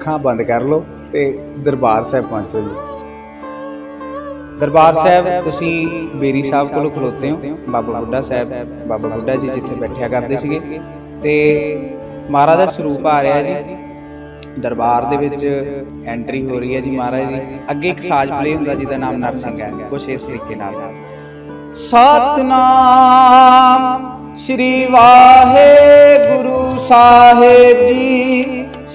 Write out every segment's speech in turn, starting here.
ਅੱਖਾਂ ਬੰਦ ਕਰ ਲਓ ਤੇ ਦਰਬਾਰ ਸਾਹਿਬ ਪਹੁੰਚੋ ਜੀ। ਦਰਬਾਰ ਸਾਹਿਬ, ਤੁਸੀਂ ਬੇਰੀ ਸਾਹਿਬ ਕੋਲ ਖਲੋਤੇ ਹੋ। ਬਾਬਾ ਬੁੱਢਾ ਸਾਹਿਬ, ਬਾਬਾ ਬੁੱਢਾ ਜੀ ਜਿੱਥੇ ਬੈਠਿਆ ਕਰਦੇ ਸੀਗੇ। ਤੇ ਮਹਾਰਾਜ ਦਾ ਸਰੂਪ ਆ ਰਿਹਾ ਜੀ। ਦਰਬਾਰ ਦੇ ਵਿੱਚ ਐਂਟਰੀ ਹੋ ਰਹੀ ਹੈ ਜੀ ਮਹਾਰਾਜ ਦੀ। ਅੱਗੇ ਇੱਕ ਸਾਜ਼ ਪਲੇ ਹੁੰਦਾ ਜਿਹਦਾ ਨਾਮ ਨਰਸਿੰਘ ਹੈ। ਕੁਛ ਇਸ ਤਰੀਕੇ ਨਾਲ। ਸਤਨਾਮ ਸ੍ਰੀ ਵਾਹਿਗੁਰੂ ਸਾਹਿਬ ਜੀ।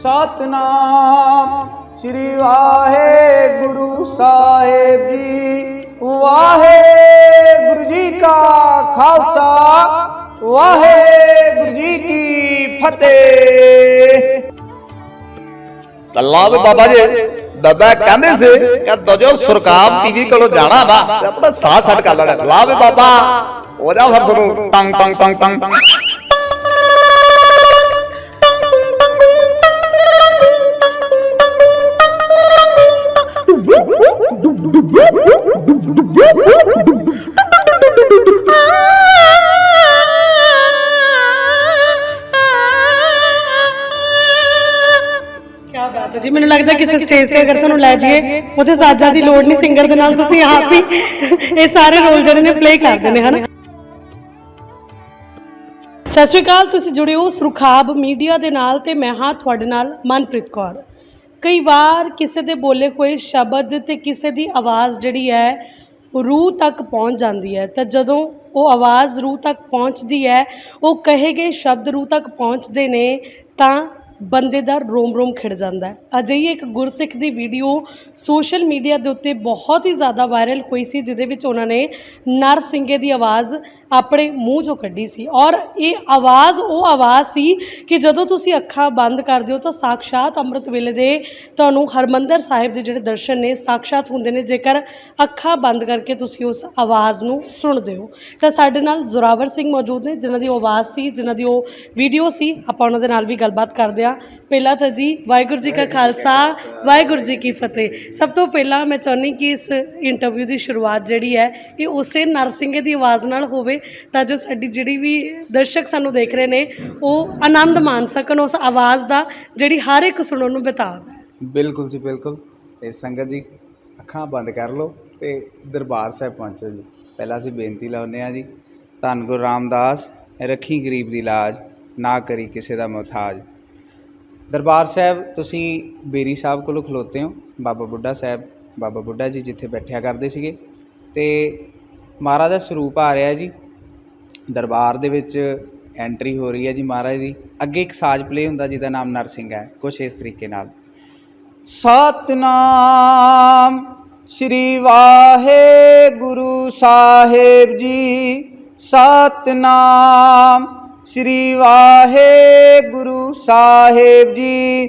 ਸਤਨਾਮ। ਸ੍ਰੀ ਵਾਹਿਗੁਰੂ ਸਾਹਿਬ ਜੀ। ਵਾਹਿਗੁਰੂ ਜੀ ਕਾ ਖਾਲਸਾ। ਵਾਹਿਗੁਰੂ ਜੀ ਕੀ ਫਤਿਹ। ਅੱਲਾ ਬਾਬਾ ਜੀ, ਬਾਬਾ ਕਹਿੰਦੇ ਸੀ ਕਿ ਦਜੋ ਸੁਰਕਾਬ ਟੀਵੀ ਕੋਲੋਂ ਜਾਣਾ ਨਾ ਤੇ ਆਪਣਾ ਸਾਹ ਛੱਡ ਕਰ ਲੈਣਾ। ਲਾ ਬਾਬਾ ਹੋ ਜਾ ਫਿਰ ਟੰਗ ਟੰਗ ਟੰਗ ਟੰਗ। ਕਿਆ ਬਾਤ ਹੈ ਜੀ। ਮੈਨੂੰ ਲੱਗਦਾ ਕਿਸੇ ਸਟੇਜ ਤੇ ਅਗਰ ਤੁਹਾਨੂੰ ਲੈ ਜਾਈਏ, ਉੱਥੇ ਸਾਜ਼ਾਂ ਦੀ ਲੋੜ ਨਹੀਂ ਸਿੰਗਰ ਦੇ ਨਾਲ ਤੁਸੀਂ ਆਪ ਹੀ ਇਹ ਸਾਰੇ ਰੋਲ ਜਿਹੜੇ ਨੇ ਪਲੇ ਕਰਦੇ ਨੇ ਹਨਾ? ਸਤਿ ਸ਼੍ਰੀ ਅਕਾਲ, ਤੁਸੀਂ ਜੁੜੇ ਹੋ ਸੁਰਖਾਬ ਮੀਡੀਆ ਦੇ ਨਾਲ ਤੇ ਮੈਂ ਹਾਂ ਤੁਹਾਡੇ ਨਾਲ ਮਨਪ੍ਰੀਤ ਕੌਰ। ਕਈ ਵਾਰ ਕਿਸੇ ਦੇ ਬੋਲੇ ਹੋਏ ਸ਼ਬਦ ਤੇ ਕਿਸੇ ਦੀ ਆਵਾਜ਼ ਜਿਹੜੀ ਹੈ ਰੂਹ ਤੱਕ ਪਹੁੰਚ ਜਾਂਦੀ ਹੈ। ਤਾਂ ਜਦੋਂ ਉਹ ਆਵਾਜ਼ ਰੂਹ ਤੱਕ ਪਹੁੰਚਦੀ ਹੈ, ਉਹ ਕਹੇ ਗਏ ਸ਼ਬਦ ਰੂਹ ਤੱਕ ਪਹੁੰਚਦੇ ਨੇ, ਤਾਂ ਬੰਦੇ ਦਾ ਰੋਮ ਰੋਮ ਖਿੜ ਜਾਂਦਾ ਅਜਿਹੀ ਇੱਕ ਗੁਰਸਿੱਖ ਦੀ ਵੀਡੀਓ ਸੋਸ਼ਲ ਮੀਡੀਆ ਦੇ ਉੱਤੇ ਬਹੁਤ ਹੀ ਜ਼ਿਆਦਾ ਵਾਇਰਲ ਹੋਈ ਸੀ, ਜਿਹਦੇ ਵਿੱਚ ਉਹਨਾਂ ਨੇ ਨਰਸਿੰਘੇ ਦੀ ਆਵਾਜ਼ ਆਪਣੇ ਮੂੰਹ 'ਚੋਂ ਕੱਢੀ ਸੀ ਔਰ ਇਹ ਆਵਾਜ਼ ਉਹ ਆਵਾਜ਼ ਸੀ ਕਿ ਜਦੋਂ ਤੁਸੀਂ ਅੱਖਾਂ ਬੰਦ ਕਰਦੇ ਹੋ ਤਾਂ ਸਾਕਸ਼ਾਤ ਅੰਮ੍ਰਿਤ ਵੇਲੇ ਦੇ ਤੁਹਾਨੂੰ ਹਰਮੰਦਰ ਸਾਹਿਬ ਦੇ ਜਿਹੜੇ ਦਰਸ਼ਨ ਨੇ ਸਾਕਸ਼ਾਤ ਹੁੰਦੇ ਨੇ ਜੇਕਰ ਅੱਖਾਂ ਬੰਦ ਕਰਕੇ ਤੁਸੀਂ ਉਸ ਆਵਾਜ਼ ਨੂੰ ਸੁਣਦੇ ਹੋ ਤਾਂ ਸਾਡੇ ਨਾਲ ਜ਼ੋਰਾਵਰ ਸਿੰਘ ਮੌਜੂਦ ਨੇ ਜਿਨ੍ਹਾਂ ਦੀ ਆਵਾਜ਼ ਸੀ ਜਿਨ੍ਹਾਂ ਦੀ ਉਹ ਵੀਡੀਓ ਸੀ। ਆਪਾਂ ਉਹਨਾਂ ਦੇ ਨਾਲ ਵੀ ਗੱਲਬਾਤ ਕਰਦੇ ਹਾਂ। ਪਹਿਲਾਂ ਤਾਂ ਜੀ ਵਾਹਿਗੁਰੂ ਜੀ ਕਾ ਖਾਲਸਾ ਵਾਹਿਗੁਰੂ ਜੀ ਕੀ ਫਤਿਹ। ਸਭ ਤੋਂ ਪਹਿਲਾਂ ਮੈਂ ਚਾਹੁੰਦੀ ਕਿ ਇਸ ਇੰਟਰਵਿਊ ਦੀ ਸ਼ੁਰੂਆਤ ਜਿਹੜੀ ਹੈ ਇਹ ਉਸੇ ਨਰਸਿੰਘੇ ਦੀ ਆਵਾਜ਼ ਨਾਲ ਹੋਵੇ ਤਾਂ ਜੋ ਸਾਡੀ ਜਿਹੜੀ ਵੀ ਦਰਸ਼ਕ ਸਾਨੂੰ ਦੇਖ ਰਹੇ ਨੇ, ਉਹ ਆਨੰਦ ਮਾਣ ਸਕਣ, ਉਸ ਆਵਾਜ਼ ਦਾ ਜਿਹੜੀ ਹਰ ਇੱਕ ਸੁਣਨ ਨੂੰ ਬਤਾਵ ਬਿਲਕੁਲ ਜੀ, ਬਿਲਕੁਲ। ਤੇ ਸੰਗਤ ਜੀ, ਅੱਖਾਂ ਬੰਦ ਕਰ ਲਓ ਤੇ ਦਰਬਾਰ ਸਾਹਿਬ ਪਹੁੰਚੋ ਜੀ। ਪਹਿਲਾਂ ਅਸੀਂ ਬੇਨਤੀ ਲਾਉਂਦੇ ਆ ਜੀ, ਧੰਨ ਗੁਰੂ ਰਾਮਦਾਸ, ਰੱਖੀ ਗਰੀਬ ਦੀ ਇਲਾਜ ਨਾ ਕਰੀ ਕਿਸੇ ਦਾ ਮੁਹਤਾਜ। ਦਰਬਾਰ ਸਾਹਿਬ, ਤੁਸੀਂ ਬੇਰੀ ਸਾਹਿਬ ਕੋਲ ਖਲੋਤੇ ਹੋ, ਬਾਬਾ ਬੁੱਢਾ ਸਾਹਿਬ, ਬਾਬਾ ਬੁੱਢਾ ਜੀ ਜਿੱਥੇ ਬੈਠਿਆ ਕਰਦੇ ਸੀਗੇ। ਤੇ ਮਹਾਰਾਜ ਦਾ ਸਰੂਪ ਆ ਰਿਹਾ ਜੀ ਦਰਬਾਰ ਦੇ ਵਿੱਚ ਐਂਟਰੀ ਹੋ ਰਹੀ ਹੈ ਜੀ ਮਹਾਰਾਜ ਦੀ। ਅੱਗੇ ਇੱਕ ਸਾਜ਼ ਪਲੇ ਹੁੰਦਾ ਜਿਹਦਾ ਨਾਮ ਨਰਸਿੰਘ ਹੈ, ਕੁਛ ਇਸ ਤਰੀਕੇ ਨਾਲ। ਸਤਨਾਮ ਸ੍ਰੀ ਵਾਹਿਗੁਰੂ ਸਾਹਿਬ ਜੀ, ਸਤਨਾਮ ਸ੍ਰੀ ਵਾਹਿਗੁਰੂ ਸਾਹਿਬ ਜੀ।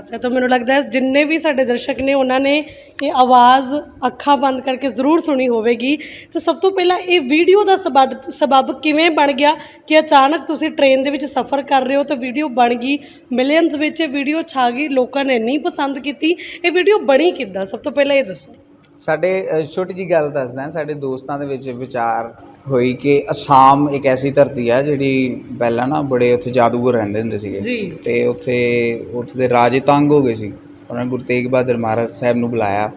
ਬਾਤ ਹੈ। ਤਾਂ ਮੈਨੂੰ ਲੱਗਦਾ ਹੈ ਜਿੰਨੇ ਵੀ ਸਾਡੇ ਦਰਸ਼ਕ ਨੇ ਉਹਨਾਂ ਨੇ ਇਹ ਆਵਾਜ਼ ਅੱਖਾਂ ਬੰਦ ਕਰਕੇ ਜ਼ਰੂਰ ਸੁਣੀ ਹੋਵੇਗੀ। ਤਾਂ ਸਭ ਤੋਂ ਪਹਿਲਾਂ ਇਹ ਵੀਡੀਓ ਦਾ ਸਬਬ ਸਬਬ ਕਿਵੇਂ ਬਣ ਗਿਆ ਕਿ ਅਚਾਨਕ ਤੁਸੀਂ ਟ੍ਰੇਨ ਦੇ ਵਿੱਚ ਸਫ਼ਰ ਕਰ ਰਹੇ ਹੋ ਤਾਂ ਵੀਡੀਓ ਬਣ ਗਈ। ਮਿਲੀਅਨਸ ਵਿੱਚ ਇਹ ਵੀਡੀਓ ਛਾ ਗਈ ਲੋਕਾਂ ਨੇ ਇੰਨੀ ਪਸੰਦ ਕੀਤੀ। ਇਹ ਵੀਡੀਓ ਬਣੀ ਕਿੱਦਾਂ? ਸਭ ਤੋਂ ਪਹਿਲਾਂ ਇਹ ਦੱਸੋ। ਸਾਡੇ ਅ, ਛੋਟੀ ਜੀ ਗੱਲ ਦੱਸਦਾ ਸਾਡੇ ਦੋਸਤਾਂ ਦੇ ਵਿੱਚ ਵਿਚਾਰ ਹੋਈ ਕਿ ਅਸਾਮ ਇੱਕ ਐਸੀ ਧਰਤੀ ਆ ਜਿਹੜੀ ਪਹਿਲਾਂ ਨਾ ਬੜੇ ਉੱਥੇ ਜਾਦੂਗਰ ਰਹਿੰਦੇ ਹੁੰਦੇ ਸੀਗੇ। ਜੀ। ਤੇ ਉੱਥੇ ਉੱਥੇ ਦੇ ਰਾਜੇ ਤੰਗ ਹੋ ਗਏ ਸੀ। ਉਹਨਾਂ ਨੇ ਗੁਰੂ ਤੇਗ ਬਹਾਦਰ ਮਹਾਰਾਜ ਸਾਹਿਬ ਨੂੰ ਬੁਲਾਇਆ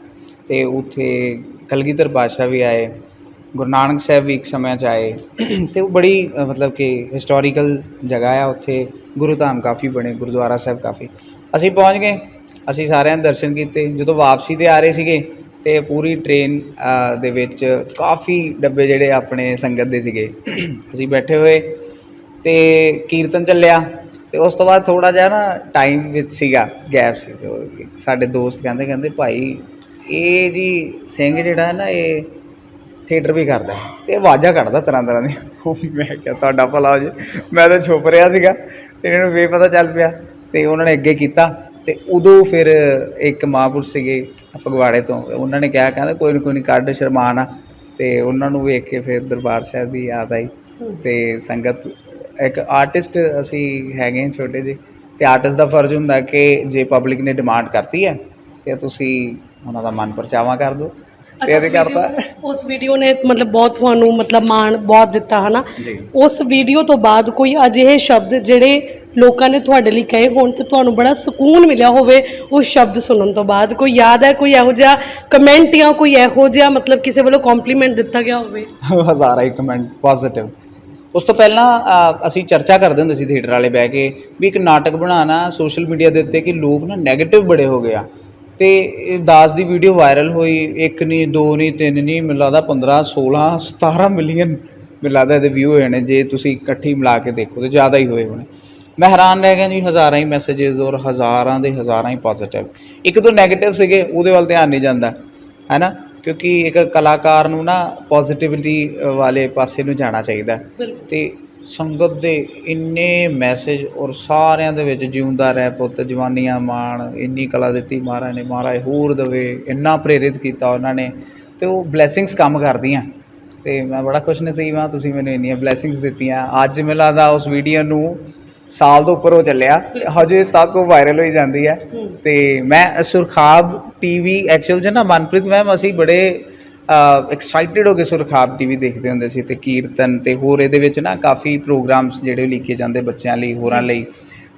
ਤੇ ਉੱਥੇ ਕਲਗੀਧਰ ਬਾਦਸ਼ਾਹ ਵੀ ਆਏ ਗੁਰੂ ਨਾਨਕ ਸਾਹਿਬ ਵੀ ਇੱਕ ਸਮੇਂ 'ਚ ਆਏ। ਤੇ ਉਹ ਬੜੀ ਅ, ਮਤਲਬ ਕਿ ਹਿਸਟੋਰੀਕਲ ਜਗ੍ਹਾ ਆ ਉੱਥੇ। ਗੁਰੂ ਧਾਮ ਕਾਫੀ ਬਣੇ ਗੁਰਦੁਆਰਾ ਸਾਹਿਬ ਕਾਫੀ। ਅਸੀਂ ਪਹੁੰਚ ਗਏ। ਅਸੀਂ ਸਾਰਿਆਂ ਨੇ ਦਰਸ਼ਨ ਕੀਤੇ। ਜਦੋਂ ਵਾਪਸੀ ਤੇ ਆ ਰਹੇ ਸੀਗੇ ਅਤੇ ਪੂਰੀ ਟ੍ਰੇਨ ਦੇ ਵਿੱਚ ਕਾਫੀ ਡੱਬੇ ਜਿਹੜੇ ਆਪਣੇ ਸੰਗਤ ਦੇ ਸੀਗੇ। ਅਸੀਂ ਬੈਠੇ ਹੋਏ ਅਤੇ ਕੀਰਤਨ ਚੱਲਿਆ ਅਤੇ ਉਸ ਤੋਂ ਬਾਅਦ ਥੋੜ੍ਹਾ ਜਿਹਾ ਨਾ ਟਾਈਮ ਵਿੱਚ ਸੀਗਾ ਗੈਪ ਸੀ ਸਾਡੇ ਦੋਸਤ ਕਹਿੰਦੇ ਕਹਿੰਦੇ ਭਾਈ ਇਹ ਜੀ ਸਿੰਘ ਜਿਹੜਾ ਹੈ ਨਾ ਇਹ ਥੀਏਟਰ ਵੀ ਕਰਦਾ ਹੈ ਤੇ ਆਵਾਜ਼ਾਂ ਕੱਢਦਾ ਤਰ੍ਹਾਂ ਤਰ੍ਹਾਂ ਦੀਆਂ। ਉਹ ਵੀ ਮੈਂ ਕਿਹਾ ਤੁਹਾਡਾ ਭਲਾ ਹੋ ਜੇ। ਮੈਂ ਤਾਂ ਛੁਪ ਰਿਹਾ ਸੀਗਾ ਤੇ ਇਹਨਾਂ ਨੂੰ ਬੇਪਤਾ ਚੱਲ ਪਿਆ ਤੇ ਉਹਨਾਂ ਨੇ ਅੱਗੇ ਕੀਤਾ। ਤੇ ਉਦੋਂ ਫਿਰ ਇੱਕ ਮਹਾਂਪੁਰਸ਼ ਸੀਗੇ ਫਗਵਾੜੇ ਤੋਂ, ਉਹਨਾਂ ਨੇ ਕਿਹਾ, ਕਹਿੰਦਾ ਕੋਈ ਨਾ, ਕੋਈ ਨਹੀਂ ਕੱਢ ਸ਼ਰਮਾਨ ਆ। ਤੇ ਉਹਨਾਂ ਨੂੰ ਵੇਖ ਕੇ ਫਿਰ ਦਰਬਾਰ ਸਾਹਿਬ ਦੀ ਯਾਦ ਆਈ। ਤੇ ਸੰਗਤ, ਇੱਕ ਆਰਟਿਸਟ ਅਸੀਂ ਹੈਗੇ ਛੋਟੇ ਜਿਹੇ, ਤੇ ਆਰਟਿਸਟ ਦਾ ਫਰਜ਼ ਹੁੰਦਾ ਕਿ ਜੇ ਪਬਲਿਕ ਨੇ ਡਿਮਾਂਡ ਕਰਤੀ ਹੈ, ਤੇ ਤੁਸੀਂ ਉਹਨਾਂ ਦਾ ਮਨ ਪਰਚਾਵਾ ਕਰ ਦਿਓ। ਤੇ ਇਹਦੇ ਉਸ ਕਰਤਾ। ਉਸ ਵੀਡੀਓ ਨੇ ਮਤਲਬ ਬਹੁਤ ਤੁਹਾਨੂੰ ਮਤਲਬ ਮਾਣ ਬਹੁਤ ਦਿੱਤਾ ਹਨਾ? ਜੀ। ਉਸ ਵੀਡੀਓ ਤੋਂ ਬਾਅਦ ਕੋਈ ਅਜਿਹੇ ਸ਼ਬਦ ਜਿਹੜੇ ਲੋਕਾਂ ਨੇ ਤੁਹਾਡੇ ਲਈ ਕਹੇ ਹੋਣ ਤੇ ਤੁਹਾਨੂੰ ਬੜਾ ਸਕੂਨ ਮਿਲਿਆ ਹੋਵੇ ਉਸ ਸ਼ਬਦ ਸੁਣਨ ਤੋਂ ਬਾਅਦ। ਕੋਈ ਯਾਦ ਹੈ ਕੋਈ ਇਹੋ ਜਿਹਾ ਕਮੈਂਟ ਜਾਂ ਕੋਈ ਇਹੋ ਜਿਹਾ ਮਤਲਬ ਕਿਸੇ ਵੱਲੋਂ ਕੰਪਲੀਮੈਂਟ ਦਿੱਤਾ ਗਿਆ ਹੋਵੇ? ਹਜ਼ਾਰਾਂ ਹੀ ਕਮੈਂਟ ਪੋਜ਼ਿਟਿਵ ਉਸ ਤੋਂ ਪਹਿਲਾਂ ਅ, ਅਸੀਂ ਚਰਚਾ ਕਰਦੇ ਹੁੰਦੇ ਸੀ ਥੀਏਟਰ ਵਾਲੇ ਬਹਿ ਕੇ ਵੀ ਇੱਕ ਨਾਟਕ ਬਣਾਉਣਾ ਸੋਸ਼ਲ ਮੀਡੀਆ ਦੇ ਉੱਤੇ ਕਿ ਲੋਕ ਨਾ 네ਗੇਟਿਵ ਬੜੇ ਹੋ ਗਏ ਆ। ਤੇ ਦਾਸ ਦੀ ਵੀਡੀਓ ਵਾਇਰਲ ਹੋਈ ਇੱਕ ਨਹੀਂ ਦੋ ਨਹੀਂ ਤਿੰਨ ਨਹੀਂ ਮੈਨੂੰ ਲੱਗਦਾ 15 16 17 ਮਿਲੀਅਨ ਮੈਨੂੰ ਲੱਗਦਾ ਇਹਦੇ ਵਿਊ ਹੋਏ ਨੇ ਜੇ ਤੁਸੀਂ ਇਕੱਠੀ ਮਿਲਾ ਕੇ ਦੇਖੋ ਤੇ ਜ਼ਿਆਦਾ ਹੀ ਹੋਏ ਹੋਣੇ। ਮੈਂ ਹੈਰਾਨ ਰਹਿ ਗਿਆ ਜੀ ਹਜ਼ਾਰਾਂ ਹੀ ਮੈਸੇजेस ਔਰ ਹਜ਼ਾਰਾਂ ਦੇ ਹਜ਼ਾਰਾਂ ਹੀ ਪੋਜ਼ਿਟਿਵ ਇੱਕ ਦੋ ਨੈਗੇਟਿਵ ਸੀਗੇ ਉਹਦੇ ਵੱਲ ਧਿਆਨ ਨਹੀਂ ਜਾਂਦਾ ਹੈ ਨਾ ਕਿਉਂਕਿ ਇੱਕ ਕਲਾਕਾਰ ਨੂੰ ਨਾ ਪੋਜ਼ਿਟਿਵਿਟੀ ਵਾਲੇ ਪਾਸੇ ਨੂੰ ਜਾਣਾ ਚਾਹੀਦਾ। ਤੇ ਸੰਗਤ ਦੇ ਇੰਨੇ ਮੈਸੇਜ ਔਰ ਸਾਰਿਆਂ ਦੇ ਵਿੱਚ ਜਿਉਂਦਾ ਰਹਿ ਪੁੱਤ ਜਵਾਨੀਆਂ ਮਾਣ ਇੰਨੀ ਕਲਾ ਦਿੱਤੀ ਮਹਾਰਾਜ ਨੇ ਮਹਾਰਾਜ ਹੋਰ ਦਵੇ ਇੰਨਾ ਪ੍ਰੇਰਿਤ ਕੀਤਾ ਉਹਨਾਂ ਨੇ ਤੇ ਉਹ ਬਲੇਸਿੰਗਸ ਕੰਮ ਕਰਦੀਆਂ। ਤੇ ਮੈਂ ਬੜਾ ਖੁਸ਼ ਨਸੀਬ ਹਾਂ ਤੁਸੀਂ ਮੈਨੂੰ ਇੰਨੀਆਂ ਬਲੇਸਿੰਗਸ ਦਿੱਤੀਆਂ। ਅੱਜ ਮੈਨੂੰ ਲੱਗਦਾ ਉਸ ਵੀਡੀਓ ਨੂੰ ਸਾਲ ਤੋਂ ਉੱਪਰ ਹੋ ਚੱਲਿਆ ਹਜੇ ਤੱਕ ਉਹ ਵਾਇਰਲ ਹੋਈ ਜਾਂਦੀ ਹੈ। ਤੇ ਮੈਂ ਸੁਰਖਾਬ ਟੀਵੀ ਐਕਚੁਅਲ 'ਚ ਨਾ ਮਨਪ੍ਰੀਤ ਮੈਮ ਅਸੀਂ ਬੜੇ ਐਕਸਾਈਟਿਡ ਹੋ ਕੇ ਸੁਰਖਾਬ ਟੀਵੀ ਦੇਖਦੇ ਹੁੰਦੇ ਸੀ ਤੇ ਕੀਰਤਨ ਤੇ ਹੋਰ ਇਹਦੇ ਵਿੱਚ ਨਾ ਕਾਫੀ ਪ੍ਰੋਗਰਾਮਸ ਜਿਹੜੇ ਲਿਖੇ ਜਾਂਦੇ ਬੱਚਿਆਂ ਲਈ ਹੋਰਾਂ ਲਈ।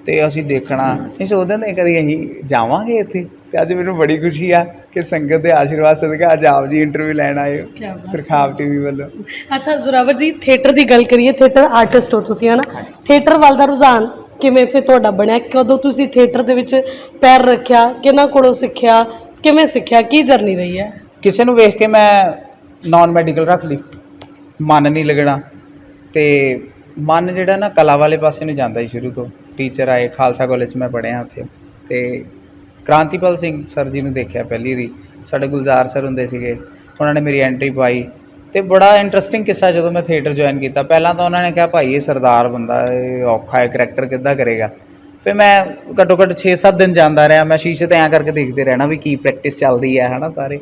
ਤੇ ਅਸੀਂ ਦੇਖਣਾ ਨਹੀਂ ਸੋਚਦੇ ਹੁੰਦੇ ਕਦੀ ਅਸੀਂ ਜਾਵਾਂਗੇ ਇੱਥੇ? ਤੇ ਅੱਜ ਮੈਨੂੰ ਬੜੀ ਖੁਸ਼ੀ ਆ ਕਿ ਸੰਗਤ ਦੇ ਆਸ਼ੀਰਵਾਦ ਸਦਕਾ ਅੱਜ ਆਪ ਜੀ ਇੰਟਰਵਿਊ ਲੈਣ ਆਏ ਹੋ ਸੁਰਖਾਬ ਟੀਵੀ ਵੱਲੋਂ। ਅੱਛਾ ਜ਼ੋਰਾਵਰ ਜੀ ਥੀਏਟਰ ਦੀ ਗੱਲ ਕਰੀਏ ਥੀਏਟਰ ਆਰਟਿਸਟ ਹੋ ਤੁਸੀਂ ਹਨਾ? ਥੀਏਟਰ ਵੱਲ ਦਾ ਰੁਝਾਨ ਕਿਵੇਂ ਫਿਰ ਤੁਹਾਡਾ ਬਣਿਆ? ਕਦੋਂ ਤੁਸੀਂ ਥੀਏਟਰ ਦੇ ਵਿੱਚ ਪੈਰ ਰੱਖਿਆ? ਕਿਹਨਾਂ ਕੋਲੋਂ ਸਿੱਖਿਆ? ਕਿਵੇਂ ਸਿੱਖਿਆ? ਕੀ ਜਰਨੀ ਰਹੀ ਹੈ? ਕਿਸੇ ਨੂੰ ਵੇਖ ਕੇ ਮੈਂ ਨਾਨ ਮੈਡੀਕਲ ਰੱਖ ਲਈ। ਮਨ ਨਹੀਂ ਲੱਗਣਾ। ਤੇ ਮਨ ਜਿਹੜਾ ਨਾ ਕਲਾ ਵਾਲੇ ਪਾਸੇ ਨੂੰ ਜਾਂਦਾ ਹੀ ਸ਼ੁਰੂ ਤੋਂ। ਟੀਚਰ ਆਏ, ਖਾਲਸਾ ਕਾਲਜ 'ਚ ਮੈਂ ਪੜ੍ਹਿਆ ਉੱਥੇ। ਤੇ ਕ੍ਰਾਂਤੀਪਾਲ ਸਿੰਘ ਸਰ ਜੀ ਨੂੰ ਦੇਖਿਆ ਪਹਿਲੀ ਵਾਰੀ। ਸਾਡੇ ਗੁਲਜ਼ਾਰ ਸਰ ਹੁੰਦੇ ਸੀਗੇ। ਉਹਨਾਂ ਨੇ ਮੇਰੀ ਐਂਟਰੀ ਪਾਈ। ਤੇ ਬੜਾ ਇੰਟਰਸਟਿੰਗ ਕਿੱਸਾ ਜਦੋਂ ਮੈਂ ਥੀਏਟਰ ਜੁਆਇਨ ਕੀਤਾ। ਪਹਿਲਾਂ ਤਾਂ ਉਹਨਾਂ ਨੇ ਕਿਹਾ, ਭਾਈ, ਇਹ ਸਰਦਾਰ ਬੰਦਾ, ਇਹ ਔਖਾ ਹੈ ਕਰੈਕਟਰ ਕਿੱਦਾਂ ਕਰੇਗਾ? ਫਿਰ ਮੈਂ ਘੱਟੋ ਘੱਟ 6-7 ਦਿਨ ਜਾਂਦਾ ਰਿਹਾ। ਮੈਂ ਸ਼ੀਸ਼ੇ ਤੇ ਐਂ ਕਰਕੇ ਦੇਖਦੇ ਰਹਿਣਾ ਵੀ ਕੀ ਪ੍ਰੈਕਟਿਸ ਚੱਲਦੀ ਹੈ, ਹਨਾ ਸਾਰੇ।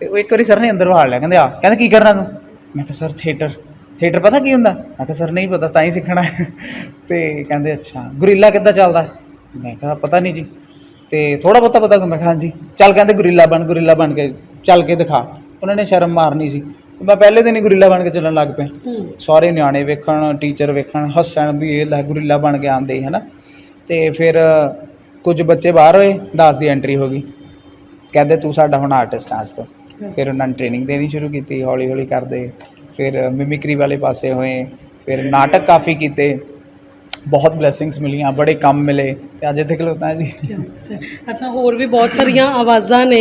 ਤੇ ਉਹ ਇੱਕ ਵਾਰੀ ਸਰ ਨੇ ਅੰਦਰ ਵਾੜ ਲਿਆ ਕਹਿੰਦੇ ਆ ਕਹਿੰਦੇ ਕੀ ਕਰਨਾ ਤੂੰ? ਮੈਂ ਕਿਹਾ ਸਰ ਥੀਏਟਰ ਥੀਏਟਰ ਪਤਾ ਕੀ ਹੁੰਦਾ? ਮੈਂ ਕਿਹਾ ਸਰ ਨਹੀਂ ਪਤਾ ਤਾਂ ਹੀ ਸਿੱਖਣਾ ਤੇ ਕਹਿੰਦੇ ਅੱਛਾ ਗੁਰੀਲਾ ਕਿੱਦਾਂ ਚੱਲਦਾ? ਮੈਂ ਕਿਹਾ ਪਤਾ ਨਹੀਂ ਜੀ। ਤੇ ਥੋੜਾ ਬਹੁਤਾ ਪਤਾ ਮੈਂ ਕਿਹਾ ਹਾਂਜੀ। ਚੱਲ ਕਹਿੰਦੇ ਗੁਰੀਲਾ ਬਣ ਗੁਰੀਲਾ ਬਣ ਕੇ ਚੱਲ ਕੇ ਦਿਖਾ। ਉਹਨਾਂ ਨੇ ਸ਼ਰਮ ਮਾਰਨੀ ਸੀ। ਮੈਂ ਪਹਿਲੇ ਦਿਨ ਹੀ ਗੁਰੀਲਾ ਬਣ ਕੇ ਚੱਲਣ ਲੱਗ ਪਿਆ। ਸਾਰੇ ਨਿਆਣੇ ਵੇਖਣ ਟੀਚਰ ਵੇਖਣ ਹੱਸਣ ਵੀ ਇਹ ਲੈ ਗੁਰੀਲਾ ਬਣ ਕੇ ਆਂਦੇ ਹੈ ਨਾ ਤੇ ਫਿਰ ਕੁਝ ਬੱਚੇ ਬਾਹਰ ਹੋਏ ਦਾਸ ਦੀ ਐਂਟਰੀ ਹੋ ਗਈ। ਕਹਿੰਦੇ ਤੂੰ ਸਾਡਾ ਹੁਣ ਆਰਟਿਸਟ ਆ ਅੱਜ ਤੋਂ। ਫਿਰ ਉਹਨਾਂ ਨੇ ਟ੍ਰੇਨਿੰਗ ਦੇਣੀ ਸ਼ੁਰੂ ਕੀਤੀ ਹੌਲੀ ਹੌਲੀ ਕਰਦੇ, ਫਿਰ ਮਿਮਿਕਰੀ ਵਾਲੇ ਪਾਸੇ ਹੋਏ, ਫਿਰ ਨਾਟਕ ਕਾਫੀ ਕੀਤੇ। ਬਹੁਤ ਬਲੇਸਿੰਗਸ ਮਿਲੀਆਂ ਬੜੇ ਕੰਮ ਮਿਲੇ ਤੇ ਅੱਜ ਇੱਥੇ ਖਲੋਤਾ ਜੀ। ਅੱਛਾ ਹੋਰ ਵੀ ਬਹੁਤ ਸਾਰੀਆਂ ਆਵਾਜ਼ਾਂ ਨੇ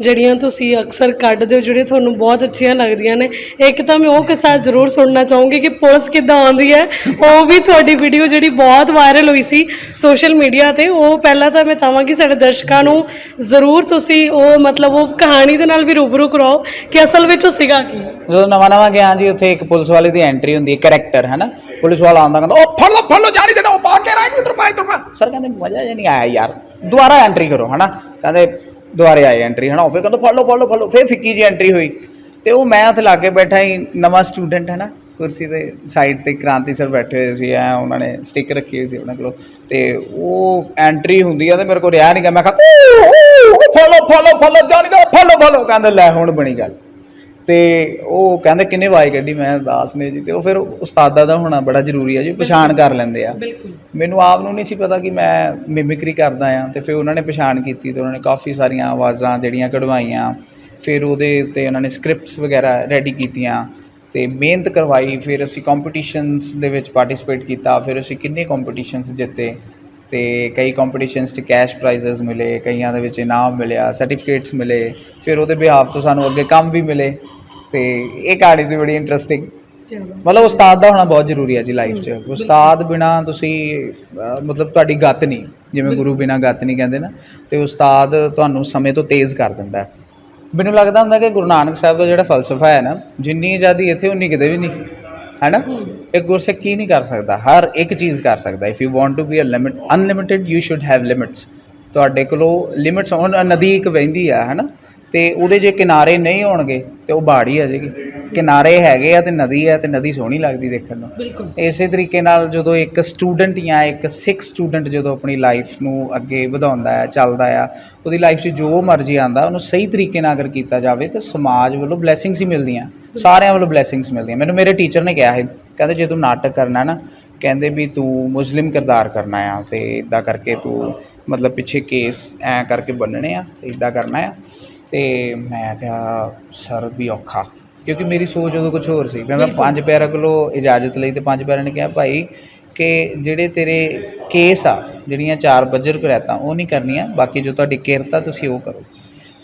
ਜਿਹੜੀਆਂ ਤੁਸੀਂ ਅਕਸਰ ਕੱਢਦੇ ਹੋ ਜਿਹੜੀਆਂ ਤੁਹਾਨੂੰ ਬਹੁਤ ਅੱਛੀਆਂ ਲੱਗਦੀਆਂ ਨੇ। ਇੱਕ ਤਾਂ ਮੈਂ ਉਹ ਕਿੱਸਾ ਜ਼ਰੂਰ ਸੁਣਨਾ ਚਾਹੂੰਗੀ ਕਿ ਪੁਲਿਸ ਕਿੱਦਾਂ ਆਉਂਦੀ ਹੈ। ਉਹ ਵੀ ਤੁਹਾਡੀ ਵੀਡੀਓ ਜਿਹੜੀ ਬਹੁਤ ਵਾਇਰਲ ਹੋਈ ਸੀ ਸੋਸ਼ਲ ਮੀਡੀਆ ਤੇ ਉਹ ਪਹਿਲਾਂ ਤਾਂ ਮੈਂ ਚਾਹਾਂਗੀ ਸਾਡੇ ਦਰਸ਼ਕਾਂ ਨੂੰ ਜ਼ਰੂਰ ਤੁਸੀਂ ਉਹ ਮਤਲਬ ਉਹ ਕਹਾਣੀ ਦੇ ਨਾਲ ਵੀ ਰੂਬਰੂ ਕਰਾਓ ਕਿ ਅਸਲ ਵਿੱਚ ਉਹ ਸੀਗਾ ਕੀ। ਜਦੋਂ ਨਵਾਂ ਨਵਾਂ ਗਿਆ ਜੀ ਉੱਥੇ ਇੱਕ ਪੁਲਿਸ ਵਾਲੇ ਦੀ ਐਂਟਰੀ ਹੁੰਦੀ ਹੈ ਕਰੈਕਟਰ ਹੈ ਨਾ ਪੁਲਿਸ ਵਾਲਾ ਆਉਂਦਾ ਕਹਿੰਦਾ, ਉਹ ਫੜ ਲਓ ਫੜ ਲਓ ਜਾਰੀ ਦੇਣਾ ਉਹ ਪਾ ਕੇ ਰਾਈਟ ਇਧਰ ਪਾ ਇਧਰ ਪਾ। ਸਰ ਕਹਿੰਦੇ, ਮਜ਼ਾ ਜਿਹਾ ਨਹੀਂ ਆਇਆ ਯਾਰ। ਦੁਬਾਰਾ ਐਂਟਰੀ ਕਰੋ, ਹਨਾ? ਕਹਿੰਦੇ, ਦੁਬਾਰੇ ਆਏ ਐਂਟਰੀ ਹਨਾ? ਉਹ ਫਿਰ ਕਹਿੰਦਾ, ਫੜ ਲਓ ਫੜ ਲਓ ਫੜ ਲਓ। ਫਿਰ ਫਿੱਕੀ ਜੀ ਐਂਟਰੀ ਹੋਈ। ਤੇ ਉਹ ਮੈਂ ਉੱਥੇ ਲਾਗੇ ਬੈਠਾ ਹੀ, ਨਵਾਂ ਸਟੂਡੈਂਟ ਹੈ ਨਾ ਕੁਰਸੀ ਦੇ ਸਾਈਡ ਤੇ ਕ੍ਰਾਂਤੀ ਸਰ ਬੈਠੇ ਹੋਏ ਸੀ, ਐ ਉਹਨਾਂ ਨੇ ਸਟਿੱਕ ਰੱਖੀ ਹੋਈ ਸੀ ਉਹਨਾਂ ਕੋਲ। ਤੇ ਉਹ ਐਂਟਰੀ ਹੁੰਦੀ ਆ ਤੇ ਮੇਰੇ ਕੋਲ ਰਿਹਾ ਨਹੀਂ ਗਿਆ ਮੈਂ ਕਿਹਾ ਫੋਲੋ ਫੋਲੋ ਫੋਲੋ ਜਾਣੀ ਦਾ ਫੋਲੋ ਫੋਲੋ ਕਹਿੰਦੇ, ਲੈ, ਹੁਣ ਬਣੀ ਗੱਲ। ਤੇ ਉਹ ਕਹਿੰਦੇ ਕਿੰਨੇ ਵਾਈ ਗੱਡੀ ਮੈਂ ਦਾਸ ਨੇ ਜੀ। ਤੇ ਉਹ ਫਿਰ ਉਸਤਾਦਾਂ ਦਾ ਹੋਣਾ ਬੜਾ ਜ਼ਰੂਰੀ ਹੈ ਜੀ ਪਛਾਣ ਕਰ ਲੈਂਦੇ ਆ। ਬਿਲਕੁਲ। ਮੈਨੂੰ ਆਪ ਨੂੰ ਨਹੀਂ ਸੀ ਪਤਾ ਕਿ ਮੈਂ ਮਿਮਿਕਰੀ ਕਰਦਾ ਆ। ਤੇ ਫਿਰ ਉਹਨਾਂ ਨੇ ਪਛਾਣ ਕੀਤੀ ਤੇ ਉਹਨਾਂ ਨੇ ਕਾਫੀ ਸਾਰੀਆਂ ਆਵਾਜ਼ਾਂ ਜਿਹੜੀਆਂ ਕਢਵਾਈਆਂ। ਫਿਰ ਉਹਦੇ ਉੱਤੇ ਉਹਨਾਂ ਨੇ ਸਕ੍ਰਿਪਟਸ ਵਗੈਰਾ ਰੈਡੀ ਕੀਤੀਆਂ। ਤੇ ਮਿਹਨਤ ਕਰਵਾਈ। ਫਿਰ ਅਸੀਂ ਕੰਪੀਟੀਸ਼ਨਸ ਦੇ ਵਿੱਚ ਪਾਰਟਿਸਿਪੇਟ ਕੀਤਾ। ਫਿਰ ਅਸੀਂ ਕਿੰਨੇ ਕੰਪੀਟੀਸ਼ਨਸ ਜਿੱਤੇ। ਤੇ ਕਈ ਕੰਪੀਟੀਸ਼ਨਸ 'ਚ ਕੈਸ਼ ਪ੍ਰਾਈਜ਼ਸ ਮਿਲੇ। ਕਈਆਂ ਦੇ ਵਿੱਚ ਇਨਾਮ ਮਿਲਿਆ ਸਰਟੀਫਿਕੇਟਸ ਮਿਲੇ। ਫਿਰ ਉਹਦੇ ਬਿਹਾਫ ਤੋਂ ਸਾਨੂੰ ਅੱਗੇ ਕੰਮ ਵੀ ਮਿਲੇ। ਤੇ ਇਹ ਕਹਾਣੀ ਸੀ ਬੜੀ ਇੰਟਰਸਟਿੰਗ ਮਤਲਬ ਉਸਤਾਦ ਦਾ ਹੋਣਾ ਬਹੁਤ ਜ਼ਰੂਰੀ ਹੈ ਜੀ ਲਾਈਫ 'ਚ। ਉਸਤਾਦ ਬਿਨਾ ਤੁਸੀਂ ਅਹ, ਮਤਲਬ ਤੁਹਾਡੀ ਗੱਤ ਨਹੀਂ ਜਿਵੇਂ ਗੁਰੂ ਬਿਨਾ ਗੱਤ ਨਹੀਂ ਕਹਿੰਦੇ ਨਾ ਤੇ ਉਸਤਾਦ ਤੁਹਾਨੂੰ ਸਮੇਂ ਤੋਂ ਤੇਜ਼ ਕਰ ਦਿੰਦਾ ਹੈ। ਮੈਨੂੰ ਲੱਗਦਾ ਹੁੰਦਾ ਕਿ ਗੁਰੂ ਨਾਨਕ ਸਾਹਿਬ ਦਾ ਜਿਹੜਾ ਫਲਸਫਾ ਹੈ ਨਾ ਜਿੰਨੀ ਆਜ਼ਾਦੀ ਇੱਥੇ ਉਨੀ ਕਿਤੇ ਵੀ ਨਹੀਂ ਹੈ ਨਾ? ਇੱਕ ਗੁਰਸਿੱਖ ਕੀ ਨਹੀਂ ਕਰ ਸਕਦਾ? ਹਰ ਇੱਕ ਚੀਜ਼ ਕਰ ਸਕਦਾ। If you want to be a limit unlimited you should have limits ਤੁਹਾਡੇ ਕੋਲੋਂ ਲਿਮਿਟਸ ਹੁਣ ਨਦੀ ਇੱਕ ਵਹਿੰਦੀ ਆ ਹੈ ਨਾ? ਤੇ ਉਹਦੇ ਜੇ ਕਿਨਾਰੇ ਨਹੀਂ ਹੋਣਗੇ ਤੇ ਉਹ ਬਾੜੀ ਆ ਜਾਏਗੀ ਕਿਨਾਰੇ ਹੈਗੇ ਆ ਤੇ ਨਦੀ ਹੈ ਤੇ ਨਦੀ ਸੋਹਣੀ ਲੱਗਦੀ ਦੇਖਣ ਨੂੰ। ਬਿਲਕੁਲ। ਇਸੇ ਤਰੀਕੇ ਨਾਲ ਜਦੋਂ ਇੱਕ ਸਟੂਡੈਂਟ ਜਾਂ ਇੱਕ ਸਿੱਖ ਸਟੂਡੈਂਟ ਜਦੋਂ ਆਪਣੀ ਲਾਈਫ ਨੂੰ ਅੱਗੇ ਵਧਾਉਂਦਾ ਹੈ ਚੱਲਦਾ ਆ ਉਹਦੀ ਲਾਈਫ 'ਚ ਜੋ ਮਰਜ਼ੀ ਆਂਦਾ ਉਹਨੂੰ ਸਹੀ ਤਰੀਕੇ ਨਾਲ ਅਗਰ ਕੀਤਾ ਜਾਵੇ ਤਾਂ ਸਮਾਜ ਵੱਲੋਂ ਬਲੇਸਿੰਗਸ ਹੀ ਮਿਲਦੀਆਂ। ਸਾਰਿਆਂ ਵੱਲੋਂ ਬਲੇਸਿੰਗਸ ਮਿਲਦੀਆਂ। ਮੈਨੂੰ ਮੇਰੇ ਟੀਚਰ ਨੇ ਕਿਹਾ ਹੈ ਕਹਿੰਦੇ ਜੇ ਤੂੰ ਨਾਟਕ ਕਰਨਾ ਨਾ ਕਹਿੰਦੇ ਵੀ ਤੂੰ ਮੁਸਲਿਮ ਕਿਰਦਾਰ ਕਰਨਾ ਆ ਤੇ ਇਦਾਂ ਕਰਕੇ ਤੂੰ ਮਤਲਬ ਪਿੱਛੇ ਕੇਸ ਐ ਕਰਕੇ ਬੰਨਣੇ ਆ ਇਦਾਂ ਕਰਨਾ ਆ। ਤੇ ਮੈਂ ਕਿਹਾ ਸਰ ਵੀ ਔਖਾ। ਕਿਉਂਕਿ ਮੇਰੀ ਸੋਚ ਉਦੋਂ ਕੁਝ ਹੋਰ ਸੀ। ਫਿਰ ਮੈਂ ਪੰਜ ਪਿਆਰਿਆਂ ਕੋਲੋਂ ਇਜਾਜ਼ਤ ਲਈ ਤੇ ਪੰਜ ਪਿਆਰਿਆਂ ਨੇ ਕਿਹਾ ਭਾਈ ਕਿ ਜਿਹੜੇ ਤੇਰੇ ਕੇਸ ਆ ਜਿਹੜੀਆਂ ਚਾਰ ਬੱਜਰ ਕਰੈਤਾਂ ਉਹ ਨਹੀਂ ਕਰਨੀਆਂ ਬਾਕੀ ਜੋ ਤੁਹਾਡੀ ਕਿਰਤ ਤੁਸੀਂ ਉਹ ਕਰੋ।